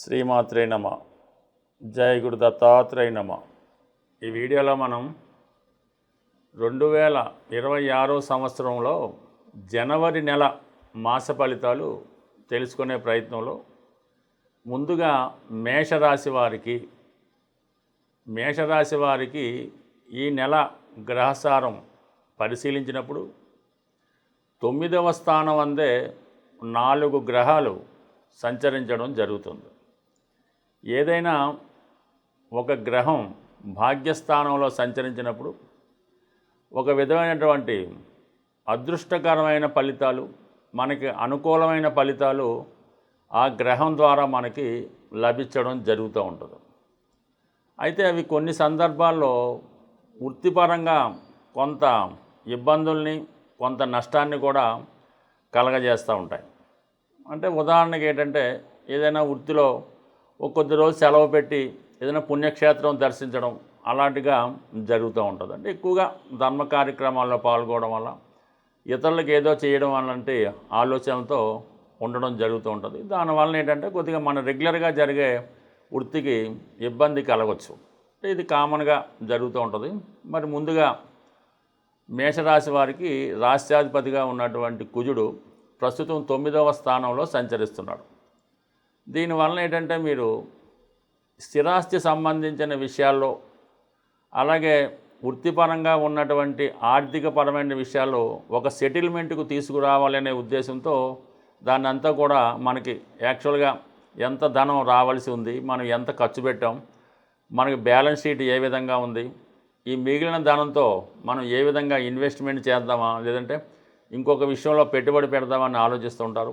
శ్రీమాత్రే నమ. జయ గురు దత్తాత్రేయ నమ. ఈ వీడియోలో మనం రెండు వేల ఇరవై ఆరో సంవత్సరంలో జనవరి నెల మాస ఫలితాలు తెలుసుకునే ప్రయత్నంలో ముందుగా మేషరాశి వారికి మేషరాశి వారికి ఈ నెల గ్రహసారం పరిశీలించినప్పుడు తొమ్మిదవ స్థానం అందే నాలుగు గ్రహాలు సంచరించడం జరుగుతుంది. ఏదైనా ఒక గ్రహం భాగ్యస్థానంలో సంచరించినప్పుడు ఒక విధమైనటువంటి అదృష్టకరమైన ఫలితాలు మనకి అనుకూలమైన ఫలితాలు ఆ గ్రహం ద్వారా మనకి లభించడం జరుగుతూ ఉంటుంది. అయితే అవి కొన్ని సందర్భాల్లో వృత్తిపరంగా కొంత ఇబ్బందుల్ని కొంత నష్టాన్ని కూడా కలగజేస్తూ ఉంటాయి. అంటే ఉదాహరణకి ఏంటంటే ఏదైనా వృత్తిలో ఒక కొద్ది రోజు సెలవు పెట్టి ఏదైనా పుణ్యక్షేత్రం దర్శించడం అలాంటిగా జరుగుతూ ఉంటుంది అంటే ఎక్కువగా ధర్మ కార్యక్రమాల్లో పాల్గొనడం వల్ల ఇతరులకు ఏదో చేయడం అలాంటి ఆలోచనలతో ఉండడం జరుగుతూ ఉంటుంది. దానివల్ల ఏంటంటే కొద్దిగా మన రెగ్యులర్గా జరిగే వృత్తికి ఇబ్బంది కలగవచ్చు అంటే ఇది కామన్గా జరుగుతూ ఉంటుంది. మరి ముందుగా మేషరాశి వారికి రాష్ట్రాధిపతిగా ఉన్నటువంటి కుజుడు ప్రస్తుతం తొమ్మిదవ స్థానంలో సంచరిస్తున్నాడు. దీనివలన ఏంటంటే మీరు స్థిరాస్తి సంబంధించిన విషయాల్లో అలాగే వృత్తిపరంగా ఉన్నటువంటి ఆర్థికపరమైన విషయాల్లో ఒక సెటిల్మెంట్కు తీసుకురావాలనే ఉద్దేశంతో దాన్ని అంతా కూడా మనకి యాక్చువల్గా ఎంత ధనం రావాల్సి ఉంది మనం ఎంత ఖర్చు పెట్టాం మనకి బ్యాలెన్స్ షీట్ ఏ విధంగా ఉంది ఈ మిగిలిన ధనంతో మనం ఏ విధంగా ఇన్వెస్ట్మెంట్ చేద్దామా లేదంటే ఇంకొక విషయంలో పెట్టుబడి పెడదామని ఆలోచిస్తూ ఉంటారు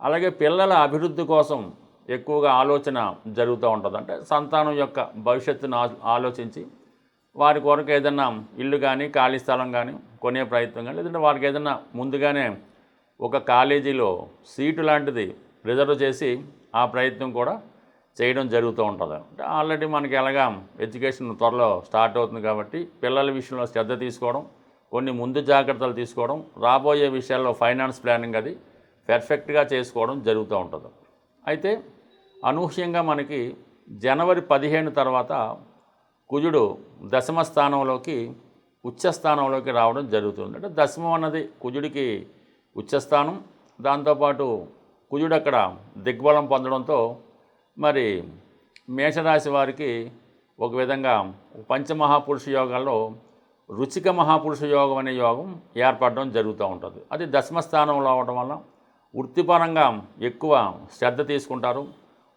అలాగే పిల్లల అభివృద్ధి కోసం ఎక్కువగా ఆలోచన జరుగుతూ ఉంటుంది. అంటే సంతానం యొక్క భవిష్యత్తును ఆలోచించి వారి కొరకు ఏదైనా ఇల్లు కానీ ఖాళీ స్థలం కానీ కొనే ప్రయత్నం కానీ లేదంటే వారికి ఏదైనా ముందుగానే ఒక కాలేజీలో సీటు లాంటిది రిజర్వ్ చేసి ఆ ప్రయత్నం కూడా చేయడం జరుగుతూ ఉంటుంది. అంటే ఆల్రెడీ మనకి ఎలాగా ఎడ్యుకేషన్ త్వరలో స్టార్ట్ అవుతుంది కాబట్టి పిల్లల విషయంలో శ్రద్ధ తీసుకోవడం కొన్ని ముందు జాగ్రత్తలు తీసుకోవడం రాబోయే విషయాల్లో ఫైనాన్స్ ప్లానింగ్ అది పెర్ఫెక్ట్గా చేసుకోవడం జరుగుతూ ఉంటుంది. అయితే అనూహ్యంగా మనకి జనవరి పదిహేను తర్వాత కుజుడు దశమ స్థానంలోకి ఉచ్చస్థానంలోకి రావడం జరుగుతుంది. అంటే దశమం అన్నది కుజుడికి ఉచ్చస్థానం దాంతోపాటు కుజుడు అక్కడ దిగ్బలం పొందడంతో మరి మేషరాశి వారికి ఒక విధంగా పంచమహాపురుష యోగాల్లో రుచిక మహాపురుష యోగం అనే యోగం ఏర్పడడం జరుగుతూ ఉంటుంది. అది దశమ స్థానంలో అవడం వల్ల వృత్తిపరంగా ఎక్కువ శ్రద్ధ తీసుకుంటారు.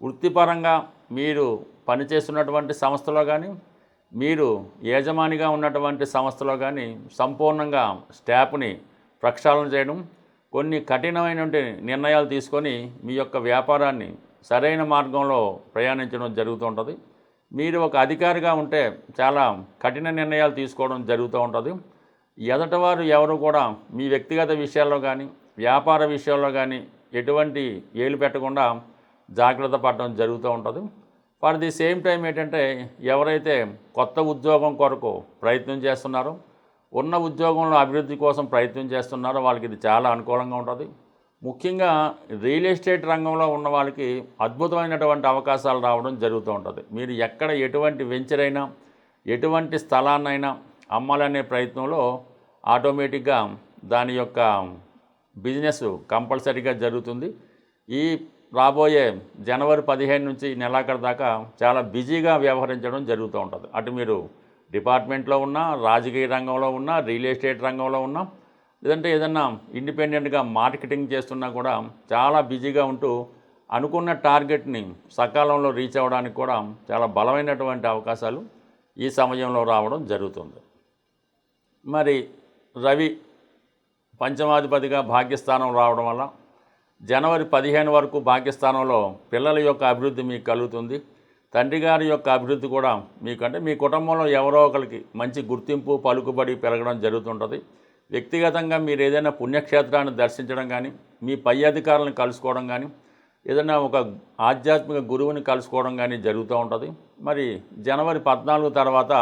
వృత్తిపరంగా మీరు పనిచేస్తున్నటువంటి సంస్థలో కానీ మీరు యజమానిగా ఉన్నటువంటి సంస్థలో కానీ సంపూర్ణంగా స్టాఫ్ని ప్రక్షాళన చేయడం కొన్ని కఠినమైనటువంటి నిర్ణయాలు తీసుకొని మీ యొక్క వ్యాపారాన్ని సరైన మార్గంలో ప్రయాణించడం జరుగుతూ ఉంటుంది మీరు ఒక అధికారిగా ఉంటే చాలా కఠిన నిర్ణయాలు తీసుకోవడం జరుగుతూ ఉంటుంది. ఎదటవారు ఎవరు కూడా మీ వ్యక్తిగత విషయాల్లో కానీ వ్యాపార విషయంలో కానీ ఎటువంటి ఏలు పెట్టకుండా జాగ్రత్త పడడం జరుగుతూ ఉంటుంది. ఫర్ ది సేమ్ టైం ఏంటంటే ఎవరైతే కొత్త ఉద్యోగం కొరకు ప్రయత్నం చేస్తున్నారో ఉన్న ఉద్యోగంలో అభివృద్ధి కోసం ప్రయత్నం చేస్తున్నారో వాళ్ళకి ఇది చాలా అనుకూలంగా ఉంటుంది. ముఖ్యంగా రియల్ ఎస్టేట్ రంగంలో ఉన్న వాళ్ళకి అద్భుతమైనటువంటి అవకాశాలు రావడం జరుగుతూ ఉంటుంది. మీరు ఎక్కడ ఎటువంటి వెంచర్ అయినా ఎటువంటి స్థలాన్నైనా అమ్మాలనే ప్రయత్నంలో ఆటోమేటిక్గా దాని యొక్క బిజినెస్ కంపల్సరీగా జరుగుతుంది. ఈ రాబోయే జనవరి పదిహేను నుంచి నెలాఖరు దాకా చాలా బిజీగా వ్యవహరించడం జరుగుతూ ఉంటుంది. అటు మీరు డిపార్ట్మెంట్లో ఉన్నా రాజకీయ రంగంలో ఉన్నా రియల్ ఎస్టేట్ రంగంలో ఉన్నా లేదంటే ఏదన్నా ఇండిపెండెంట్గా మార్కెటింగ్ చేస్తున్నా కూడా చాలా బిజీగా ఉంటూ అనుకున్న టార్గెట్ని సకాలంలో రీచ్ అవ్వడానికి కూడా చాలా బలమైనటువంటి అవకాశాలు ఈ సమయంలో రావడం జరుగుతుంది. మరి రవి పంచమాధిపతిగా భాగ్యస్థానం రావడం వల్ల జనవరి పదిహేను వరకు భాగ్యస్థానంలో పిల్లల యొక్క అభివృద్ధి మీకు కలుగుతుంది. తండ్రి గారి యొక్క అభివృద్ధి కూడా మీకంటే మీ కుటుంబంలో ఎవరో ఒకరికి మంచి గుర్తింపు పలుకుబడి పెరగడం జరుగుతుంటుంది. వ్యక్తిగతంగా మీరు ఏదైనా పుణ్యక్షేత్రాన్ని దర్శించడం కానీ మీ పై అధికారులను కలుసుకోవడం కానీ ఏదైనా ఒక ఆధ్యాత్మిక గురువుని కలుసుకోవడం కానీ జరుగుతూ ఉంటుంది. మరి జనవరి పద్నాలుగు తర్వాత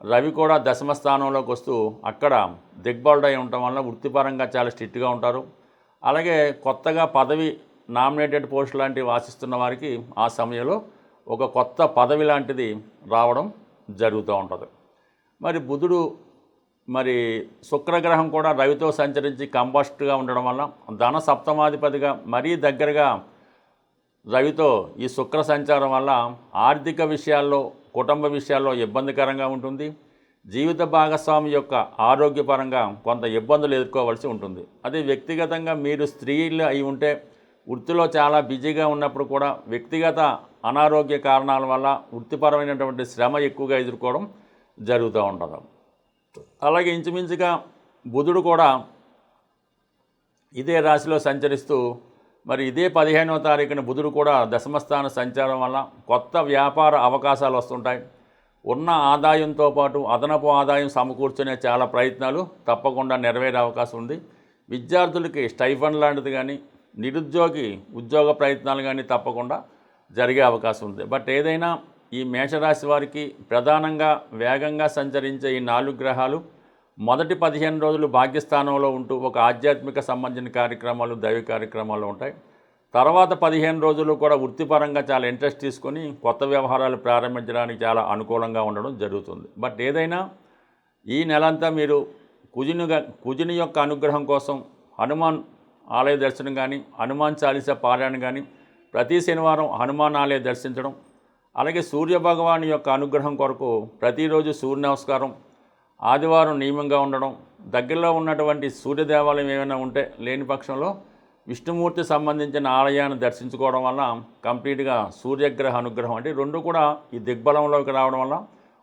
రవి కూడా దశమ స్థానంలోకి వస్తూ అక్కడ దిగ్బలుడై ఉండటం వల్ల వృత్తిపరంగా చాలా స్ట్రిక్ట్గా ఉంటారు. అలాగే కొత్తగా పదవి నామినేటెడ్ పోస్ట్ లాంటివి ఆశిస్తున్న వారికి ఆ సమయంలో ఒక కొత్త పదవి లాంటిది రావడం జరుగుతూ ఉంటుంది. మరి బుధుడు మరి శుక్రగ్రహం కూడా రవితో సంచరించి కంబస్ట్గా ఉండడం వల్ల ధన సప్తమాధిపతిగా మరీ దగ్గరగా రవితో ఈ శుక్ర సంచారం వల్ల ఆర్థిక విషయాల్లో కుటుంబ విషయాల్లో ఇబ్బందికరంగా ఉంటుంది. జీవిత భాగస్వామి యొక్క ఆరోగ్యపరంగా కొంత ఇబ్బందులు ఎదుర్కోవాల్సి ఉంటుంది. అదే వ్యక్తిగతంగా మీరు స్త్రీలు అయి ఉంటే వృత్తిలో చాలా బిజీగా ఉన్నప్పుడు కూడా వ్యక్తిగత అనారోగ్య కారణాల వల్ల వృత్తిపరమైనటువంటి శ్రమ ఎక్కువగా ఎదుర్కోవడం జరుగుతూ ఉంటుంది అలాగే ఇంచుమించుగా బుధుడు కూడా ఇదే రాశిలో సంచరిస్తూ మరి ఇదే పదిహేనవ తారీఖున బుధుడు కూడా దశమస్థాన సంచారం వల్ల కొత్త వ్యాపార అవకాశాలు వస్తుంటాయి. ఉన్న ఆదాయంతో పాటు అదనపు ఆదాయం సమకూర్చునే చాలా ప్రయత్నాలు తప్పకుండా నెరవేరే అవకాశం ఉంది. విద్యార్థులకి స్టైఫండ్ లాంటిది కానీ నిరుద్యోగి ఉద్యోగ ప్రయత్నాలు కానీ తప్పకుండా జరిగే అవకాశం ఉంది. బట్ ఏదైనా ఈ మేషరాశి వారికి ప్రధానంగా వేగంగా సంచరించే ఈ నాలుగు గ్రహాలు మొదటి పదిహేను రోజులు భాగ్యస్థానంలో ఉంటూ ఒక ఆధ్యాత్మిక సంబంధించిన కార్యక్రమాలు దైవ కార్యక్రమాలు ఉంటాయి. తర్వాత పదిహేను రోజులు కూడా వృత్తిపరంగా చాలా ఇంట్రెస్ట్ తీసుకొని కొత్త వ్యవహారాలు ప్రారంభించడానికి చాలా అనుకూలంగా ఉండడం జరుగుతుంది. బట్ ఏదైనా ఈ నెలంతా మీరు కుజునిగా కుజుని యొక్క అనుగ్రహం కోసం హనుమాన్ ఆలయ దర్శనం కానీ హనుమాన్ చాలీస పారాయణ కానీ ప్రతి శనివారం హనుమాన్ ఆలయ దర్శించడం అలాగే సూర్య భగవాన్ యొక్క అనుగ్రహం కొరకు ప్రతిరోజు సూర్య నమస్కారం ఆదివారం నియమంగా ఉండడం దగ్గరలో ఉన్నటువంటి సూర్య దేవాలయం ఏమైనా ఉంటే లేని పక్షంలో విష్ణుమూర్తి సంబంధించిన ఆలయాన్ని దర్శించుకోవడం వల్ల కంప్లీట్గా సూర్యగ్రహ అనుగ్రహం. అంటే రెండు కూడా ఈ దిగ్బలంలోకి రావడం వల్ల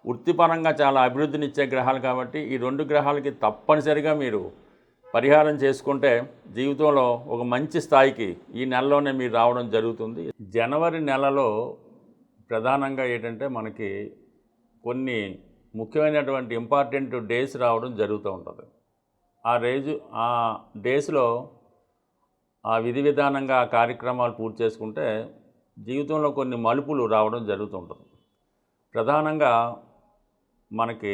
వృత్తిపరంగా చాలా అభివృద్ధినిచ్చే గ్రహాలు కాబట్టి ఈ రెండు గ్రహాలకి తప్పనిసరిగా మీరు పరిహారం చేసుకుంటే జీవితంలో ఒక మంచి స్థాయికి ఈ నెలలోనే మీరు రావడం జరుగుతుంది. జనవరి నెలలో ప్రధానంగా ఏంటంటే మనకి కొన్ని ముఖ్యమైనటువంటి ఇంపార్టెంట్ డేస్ రావడం జరుగుతూ ఉంటుంది. ఆ రేజు ఆ డేస్లో ఆ విధి విధానంగా ఆ కార్యక్రమాలు పూర్తి చేసుకుంటే జీవితంలో కొన్ని మలుపులు రావడం జరుగుతుంటుంది ప్రధానంగా మనకి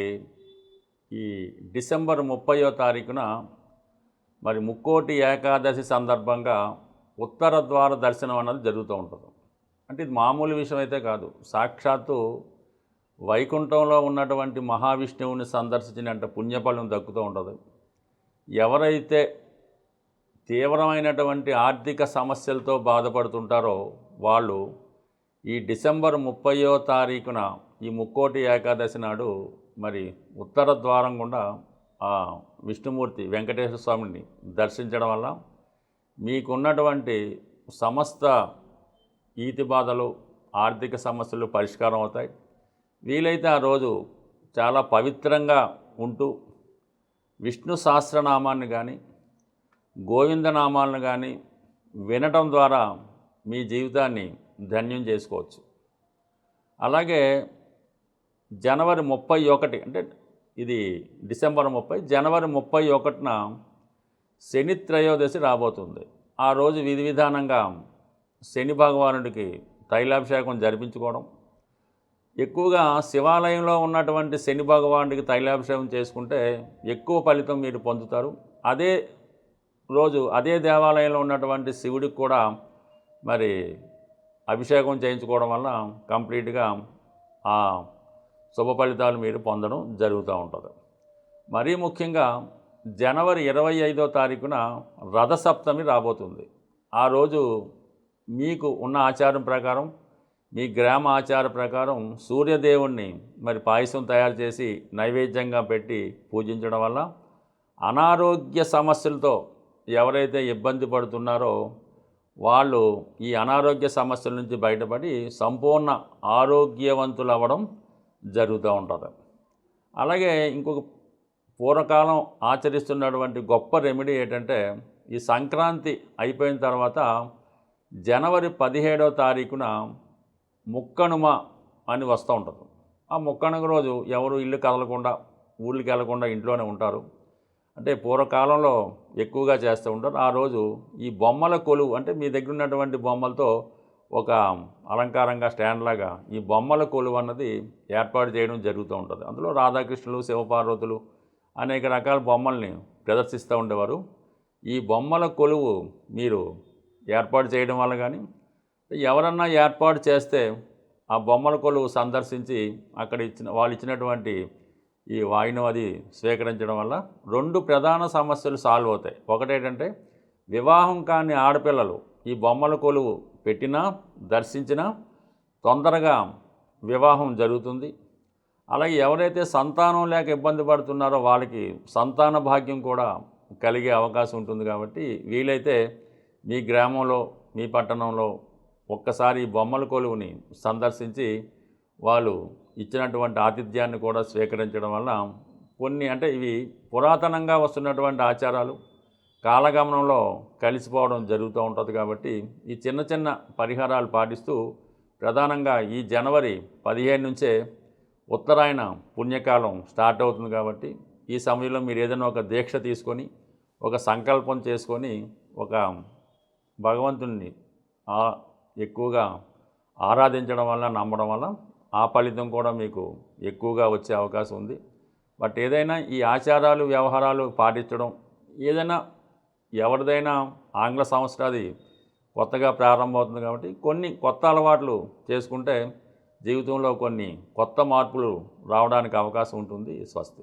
ఈ డిసెంబర్ ముప్పయో తారీఖున మరి ముక్కోటి ఏకాదశి సందర్భంగా ఉత్తర ద్వార దర్శనం అన్నది జరుగుతూ ఉంటుంది. అంటే ఇది మామూలు విషయం అయితే కాదు. సాక్షాత్తు వైకుంఠంలో ఉన్నటువంటి మహావిష్ణువుని సందర్శించినంత పుణ్యఫలం దక్కుతూ ఉంటుంది. ఎవరైతే తీవ్రమైనటువంటి ఆర్థిక సమస్యలతో బాధపడుతుంటారో వాళ్ళు ఈ డిసెంబర్ ముప్పయో తారీఖున ఈ ముక్కోటి ఏకాదశి నాడు మరి ఉత్తర ద్వారం గుండా ఆ విష్ణుమూర్తి వెంకటేశ్వర స్వామిని దర్శించడం వల్ల మీకున్నటువంటి సమస్త ఈతి బాధలు ఆర్థిక సమస్యలు పరిష్కారం అవుతాయి. వీలైతే ఆ రోజు చాలా పవిత్రంగా ఉంటూ విష్ణు సహస్రనామాన్ని కానీ గోవిందనామాలను కానీ వినటం ద్వారా మీ జీవితాన్ని ధన్యం చేసుకోవచ్చు. అలాగే జనవరి ముప్పై ఒకటి అంటే ఇది డిసెంబర్ ముప్పై జనవరి ముప్పై ఒకటిన శని త్రయోదశి రాబోతుంది. ఆ రోజు విధి విధానంగా శని భగవానుడికి తైలాభిషేకం జరిపించుకోవడం ఎక్కువగా శివాలయంలో ఉన్నటువంటి శని భగవానుడికి తైలాభిషేకం చేసుకుంటే ఎక్కువ ఫలితం మీరు పొందుతారు. అదే రోజు అదే దేవాలయంలో ఉన్నటువంటి శివుడికి కూడా మరి అభిషేకం చేయించుకోవడం వల్ల కంప్లీట్గా ఆ శుభ ఫలితాలు మీరు పొందడం జరుగుతూ ఉంటుంది. మరీ ముఖ్యంగా జనవరి ఇరవై ఐదో తారీఖున రథసప్తమి రాబోతుంది. ఆ రోజు మీకు ఉన్న ఆచారం ప్రకారం మీ గ్రామ ఆచార ప్రకారం సూర్యదేవుణ్ణి మరి పాయసం తయారు చేసి నైవేద్యంగా పెట్టి పూజించడం వల్ల అనారోగ్య సమస్యలతో ఎవరైతే ఇబ్బంది పడుతున్నారో వాళ్ళు ఈ అనారోగ్య సమస్యల నుంచి బయటపడి సంపూర్ణ ఆరోగ్యవంతులు అవ్వడం జరుగుతూ ఉంటుంది. అలాగే ఇంకొక పూర్వకాలం ఆచరిస్తున్నటువంటి గొప్ప రెమెడీ ఏంటంటే ఈ సంక్రాంతి అయిపోయిన తర్వాత జనవరి పదిహేడవ తారీఖున ముక్కనుమ అని వస్తూ ఉంటుంది. ఆ ముక్కనుమ రోజు ఎవరు ఇల్లు కదలకుండా ఊళ్ళకి వెళ్ళకుండా ఇంట్లోనే ఉంటారు. అంటే పూర్వకాలంలో ఎక్కువగా చేస్తూ ఉంటారు. ఆ రోజు ఈ బొమ్మల కొలువు అంటే మీ దగ్గర ఉన్నటువంటి బొమ్మలతో ఒక అలంకారంగా స్టాండ్ లాగా ఈ బొమ్మల కొలువు అన్నది ఏర్పాటు చేయడం జరుగుతూ ఉంటుంది. అందులో రాధాకృష్ణులు శివపార్వతులు అనేక రకాల బొమ్మల్ని ప్రదర్శిస్తూ ఉండేవారు. ఈ బొమ్మల కొలువు మీరు ఏర్పాటు చేయడం వల్ల కానీ ఎవరన్నా ఏర్పాటు చేస్తే ఆ బొమ్మల కొలువు సందర్శించి అక్కడ ఇచ్చిన వాళ్ళు ఇచ్చినటువంటి ఈ వాయినం అది స్వీకరించడం వల్ల రెండు ప్రధాన సమస్యలు సాల్వ్ అవుతాయి. ఒకటేంటంటే వివాహం కాని ఆడపిల్లలు ఈ బొమ్మల కొలువు పెట్టినా దర్శించినా తొందరగా వివాహం జరుగుతుంది. అలాగే ఎవరైతే సంతానం లేక ఇబ్బంది పడుతున్నారో వాళ్ళకి సంతాన భాగ్యం కూడా కలిగే అవకాశం ఉంటుంది కాబట్టి వీలైతే మీ గ్రామంలో మీ పట్టణంలో ఒక్కసారి బొమ్మల కొలువుని సందర్శించి వాళ్ళు ఇచ్చినటువంటి ఆతిథ్యాన్ని కూడా స్వీకరించడం వల్ల కొన్ని అంటే ఇవి పురాతనంగా వస్తున్నటువంటి ఆచారాలు కాలగమనంలో కలిసిపోవడం జరుగుతూ ఉంటుంది కాబట్టి ఈ చిన్న చిన్న పరిహారాలు పాటిస్తూ ప్రధానంగా ఈ జనవరి పదిహేను నుంచే ఉత్తరాయణ పుణ్యకాలం స్టార్ట్ అవుతుంది కాబట్టి ఈ సమయంలో మీరు ఏదైనా ఒక దీక్ష తీసుకొని ఒక సంకల్పం చేసుకొని ఒక భగవంతుణ్ణి ఎక్కువగా ఆరాధించడం వల్ల నమ్మడం వల్ల ఆ ఫలితం కూడా మీకు ఎక్కువగా వచ్చే అవకాశం ఉంది. బట్ ఏదైనా ఈ ఆచారాలు వ్యవహారాలు పాటించడం ఏదైనా ఎవరిదైనా ఆంగ్ల సంవత్సరాది కొత్తగా ప్రారంభమవుతుంది కాబట్టి కొన్ని కొత్త అలవాట్లు చేసుకుంటే జీవితంలో కొన్ని కొత్త మార్పులు రావడానికి అవకాశం ఉంటుంది. స్వస్తి